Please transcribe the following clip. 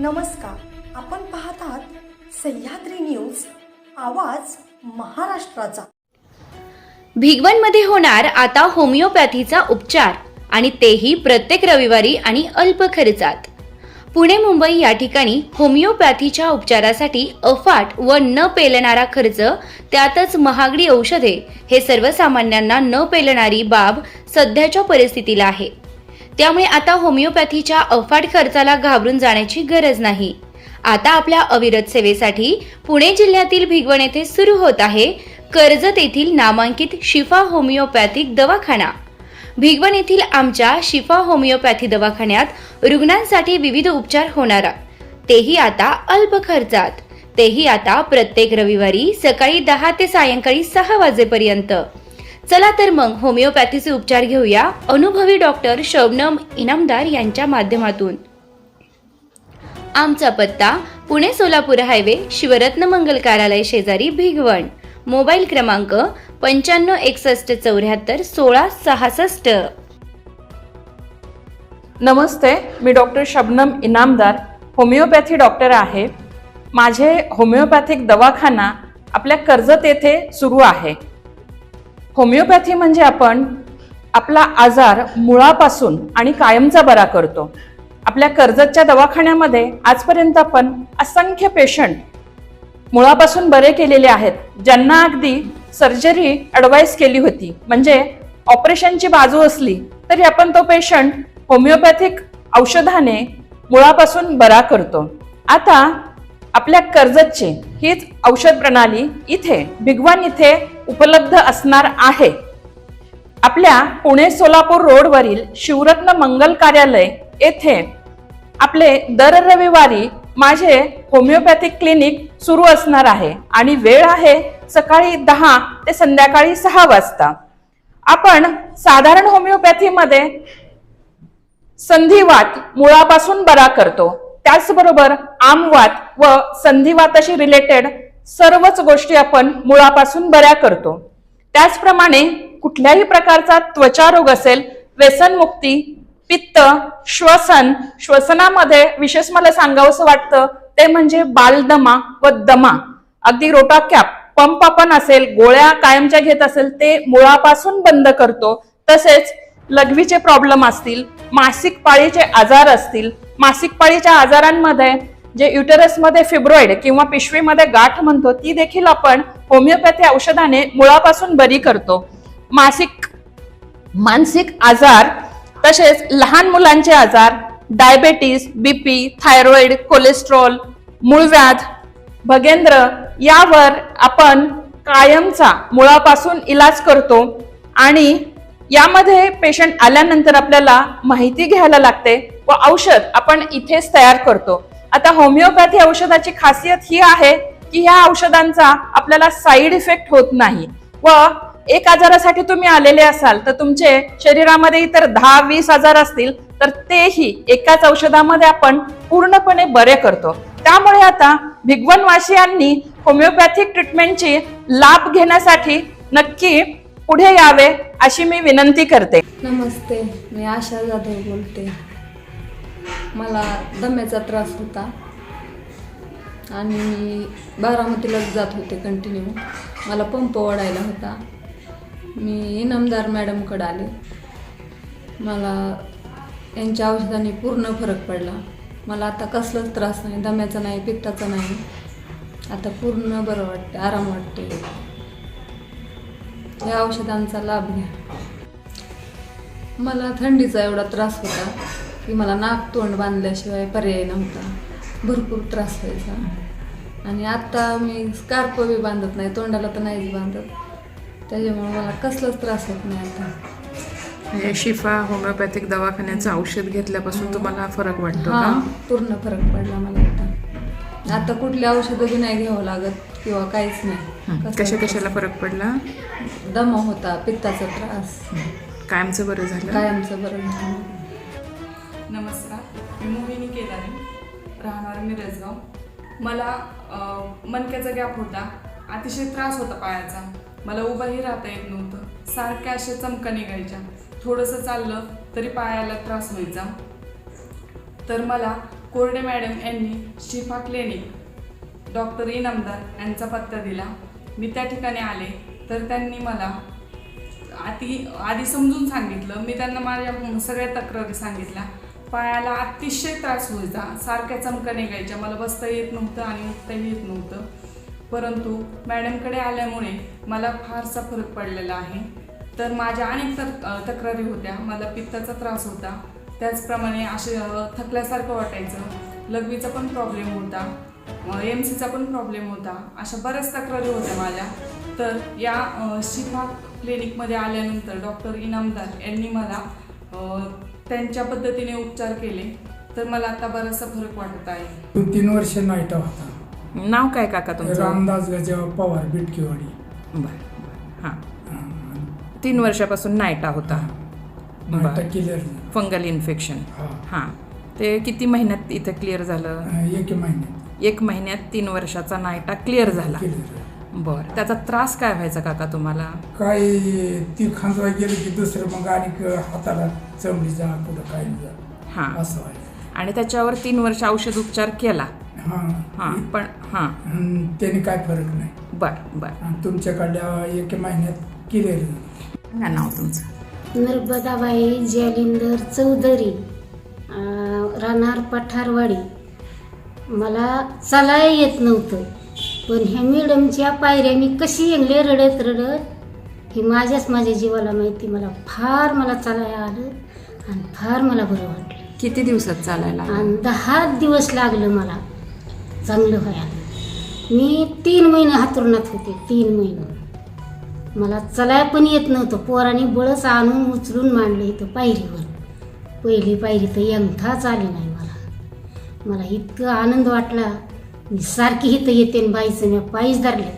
नमस्कार. आपण पाहत आहात सह्याद्री न्यूज आवाज महाराष्ट्राचा. भिगवणमध्ये होणार आता होमिओपॅथीचा उपचार आणि तेही प्रत्येक रविवारी आणि अल्प खर्चात. पुणे मुंबई या ठिकाणी होमिओपॅथीच्या उपचारासाठी अफाट व न पेलणारा खर्च त्यातच महागडी औषधे हे सर्वसामान्यांना न पेलणारी बाब सध्याच्या परिस्थितीला आहे. त्यामुळे आता होमिओपॅथीच्या अफाट खर्चाला घाबरून जाण्याची गरज नाही. आता आपल्या अविरत सेवेसाठी पुणे जिल्ह्यातील भिगवण येथे सुरू होत आहे कर्जत येथील नामांकित शिफा होमिओपॅथिक दवाखाना. भिगवण येथील आमच्या शिफा होमिओपॅथी दवाखान्यात रुग्णांसाठी विविध उपचार होणार. तेही आता अल्प खर्चात. तेही आता प्रत्येक रविवारी सकाळी दहा ते सायंकाळी सहा वाजेपर्यंत. चला तर मग होमिओपॅथीचे उपचार घेऊया. अनुभवी डॉक्टर शबनम इनामदार यांच्या माध्यमातून. आमचा पत्ता पुणे सोलापूर हायवे शिवरत्न मंगल कार्यालय शेजारी भिगवण. मोबाईल क्रमांक पंच्याण्णव एकसष्ट चौऱ्याहत्तर सोळा सहासष्ट. नमस्ते मी doctor Shabnam Inamdar homeopathy doctor आहे. माझे होमिओपॅथिक दवाखाना आपल्या कर्जत येथे सुरू आहे. होमिओपॅथी म्हणजे आपण आपला आजार मुळापासून आणि कायमचा बरा करतो. आपल्या कर्जतच्या दवाखान्यामध्ये आजपर्यंत आपण असंख्य पेशंट मुळापासून बरे केलेले आहेत. ज्यांना अगदी सर्जरी ॲडवाईस केली होती. म्हणजे ऑपरेशनची बाजू असली तरी आपण तो पेशंट होमिओपॅथिक औषधाने मुळापासून बरा करतो. आता आपल्या कर्जतची हीच औषध प्रणाली इथे भिगवान इथे उपलब्ध असणार आहे. आपल्या पुणे सोलापूर रोडवरील शिवरत्न मंगल कार्यालय येथे आपले दर रविवारी माझे होमिओपॅथिक क्लिनिक सुरू असणार आहे आणि वेळ आहे सकाळी दहा ते संध्याकाळी सहा वाजता. आपण साधारण होमिओपॅथीमध्ये संधिवात मुळापासून बरा करतो. त्याचबरोबर आमवात व संधिवाताशी रिलेटेड सर्वच गोष्टी आपण मुळापासून बऱ्या करतो. त्याचप्रमाणे कुठल्याही प्रकारचा त्वचा रोग असेल व्यसनमुक्ती पित्त श्वसन श्वसनामध्ये विशेष मला सांगावंसं वाटतं ते म्हणजे बालदमा व दमा. अगदी रोटा कॅप पंप आपण असेल गोळ्या कायमच्या घेत असेल ते मुळापासून बंद करतो. तसेच लघवीचे प्रॉब्लेम असतील मासिक पाळीचे आजार असतील मासिक पाळीच्या आजारांमध्ये जे युटेरसमध्ये फिब्रॉइड किंवा पिशवीमध्ये गाठ म्हणतो ती देखील आपण होमिओपॅथी औषधाने मुळापासून बरी करतो. मासिक मानसिक आजार तसेच लहान मुलांचे आजार डायबेटीस बीपी थायरॉइड कोलेस्ट्रॉल मूळव्याध भगेंद्र यावर आपण कायमचा मुळापासून इलाज करतो आणि यामध्ये पेशंट आल्यानंतर आपल्याला माहिती घ्यायला लागते व औषध आपण इथेच तयार करतो. आता होमिओपॅथी औषधाची खासियत ही आहे की ह्या औषधांचा आपल्याला साईड इफेक्ट होत नाही व एक आजारासाठी तुम्ही आलेले असाल तर तुमचे शरीरामध्ये इतर दहा वीस आजार असतील तर तेही एकाच औषधामध्ये आपण पूर्णपणे बरे करतो. त्यामुळे आता भिगवणवासियांनी होमिओपॅथिक ट्रीटमेंटची लाभ घेण्यासाठी नक्की पुढे यावे अशी मी विनंती करते. नमस्ते मी आशा जाधव बोलते. मला दम्याचा त्रास होता. आणि मी बारामतीलाच जात होते कंटिन्यू मला पंप ओढायला होता. मी इनामदार मॅडमकडे आले. मला यांच्या औषधाने पूर्ण फरक पडला. मला आता कसलाच त्रास नाही दम्याचा नाही पित्ताचा नाही. आता पूर्ण बरं वाटते आराम वाटते या औषधांचा लाभ घ्या. मला थंडीचा एवढा त्रास होता की मला नाक तोंड बांधल्याशिवाय पर्याय नव्हता. भरपूर त्रास व्हायचा. आणि आत्ता मी स्कार्प बी बांधत नाही तोंडाला तर नाहीच बांधत. त्याच्यामुळे मला कसलाच त्रास होत नाही आता. म्हणजे शिफा होमिओपॅथिक दवाखान्याचं औषध घेतल्यापासून तुम्हाला फरक वाटतो हां का पूर्ण फरक पडला मला आता. आता कुठली औषधं बी नाही घ्यावं लागत किंवा काहीच नाही. हं. कसला कशा. कशाला फरक पडला? दमा होता पित्ताचा त्रास. कायमचं बरं झालं. कायमचं बरं झालं. नमस्कार. मी मोहिनी केदारी. राहणार मिरजगाव मला अ, मणक्याचा गॅप होता. अतिशय त्रास होता पायाचा. मला उभाही राहता येत नव्हतं. सारख्या अशा चमका निघायच्या. थोडंसं चाललं तरी पायाला त्रास व्हायचा. तर मला कोरडे मॅडम यांनी शिफा क्लिनिक डॉक्टर इनामदार यांचा पत्ता दिला. मी त्या ठिकाणी आले. तर त्यांनी मला आधी आधी समजून सांगितलं. मी त्यांना माझ्या सगळ्या तक्रारी सांगितल्या. पायाला अतिशय त्रास व्हायचा. सारख्या चमक्या निघायच्या. मला बसता येत नव्हतं आणि उठताही येत नव्हतं. परंतु मॅडमकडे आल्यामुळे मला फारसा फरक पडलेला आहे. तर माझ्या अनेक तक तक्रारी होत्या. मला पित्ताचा त्रास होता. त्याचप्रमाणे असे थकल्यासारखं वाटायचं. लघवीचा पण प्रॉब्लेम होता एम सीचा पण प्रॉब्लेम होता. अशा बऱ्याच तक्रारी होत्या माझ्या. तर या शिफा क्लिनिकमध्ये आल्यानंतर डॉक्टर इनामदार यांनी मला त्यांच्या पद्धतीने उपचार केले. तर मला आता बराचसा फरक वाटत आहे. दोन तीन वर्ष नाईटा होता. नाव काय काका तुमचं? रामदास गजेवा पवार बिटकीवाडी. बर हां. तीन वर्षापासून नायटा होता. नाईटा. Clear fungal infection. हा. हां. ते किती महिन्यात इथं क्लिअर झालं? एक महिन्यात. एक महिन्यात तीन वर्षाचा नायटा क्लिअर झाला. बरं त्याचा त्रास काय व्हायचा काका तुम्हाला? काय ती खांजवा गेलं की दुसरं मग आणि हाताला चमडी जा कुठं काय जा. हां. असं आणि त्याच्यावर तीन वर्ष औषध उपचार केला. हां. हां पण हां. त्याने काय फरक नाही. बर बर. आणि तुमच्याकडल्या एक महिन्यात क्लिअर नाव तुमचं? नर्मदाबाई जलिंदर चौधरी. राहणार पठारवाडी. मला चालाय येत नव्हतं. पण ह्या मॅडमच्या पायऱ्या मी कशी येंगले रडत रडत हे माझ्याच माझ्या जीवाला माहिती मला फार मला चालायला आलं आणि फार मला बरं वाटलं. किती दिवसात चालायला आणि दहा दिवस लागलं मला. चांगलं व्हायला. मी तीन महिने हातरुणात होते तीन महिने. मला चलाय पण येत नव्हतं. पोराने बळच आणून उचलून मांडलं इथं पायरीवर. पहिली पायरी तर यंथाच आली नाही मला. मला इतकं आनंद वाटला. मी सारखी इथं येते आणि बाईचं मी पायीच धरले.